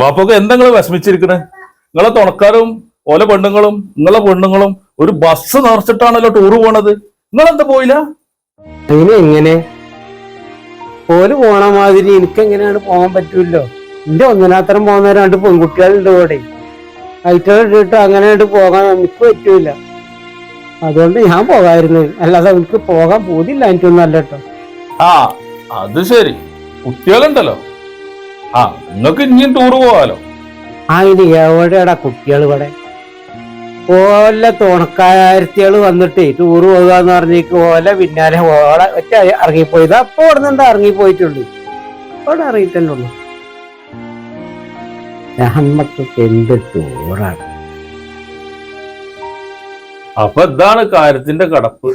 ബാപ്പൊക്കെ എന്താ നിങ്ങൾ വിഷമിച്ചിരിക്കണേ? നിങ്ങളെ തുണക്കാരും ഓല പെണ്ണുങ്ങളും നിങ്ങളെ പെണ്ണുങ്ങളും ഒരു ബസ് നിറച്ചിട്ടാണല്ലോ ടൂറ് പോണത്. നിങ്ങളെന്താ പോയില്ല? അതിന് എങ്ങനെ? ഓൽ പോണ മാതിരി എനിക്ക് എങ്ങനെയാണ് പോകാൻ പറ്റൂല്ലോ? എന്റെ ഒന്നിനാത്തരം പോകുന്ന രണ്ട് പെൺകുട്ടികളുണ്ട് ഇവിടെ. ഐറ്റിട്ട് അങ്ങനെ പോകാൻ എനിക്ക് പറ്റൂല അതുകൊണ്ട് ഞാൻ പോകായിരുന്നു. അല്ലാതെ എനിക്ക് പോകാൻ പോതില്ല എനിക്കൊന്നും അല്ല കേട്ടോ ആ അത് ശരി. കുട്ടികളുണ്ടല്ലോ. ആ നിങ്ങൾക്ക് ഇനിയും ടൂർ പോവാലോ? ആ ഇനി എവിടെയാടാ കുട്ടികൾ ഇവിടെ? ഓല തുണക്കാരത്തികൾ വന്നിട്ട് ടൂറ് പോകാന്ന് പറഞ്ഞേക്ക് ഓല പിന്നാലെ ഓളെ ഒറ്റ ഇറങ്ങിപ്പോയത് അപ്പൊ ഇവിടെ നിന്ന് ഇറങ്ങിപ്പോയിട്ടുള്ളൂ? അവിടെ ഇറങ്ങിയിട്ടല്ലേ ഉള്ളൂ. നമ്മക്കൊക്കെ എന്ത് ടൂറാണ് അപ്പൊ ഇതാണ് കാര്യത്തിന്റെ കടപ്പ്.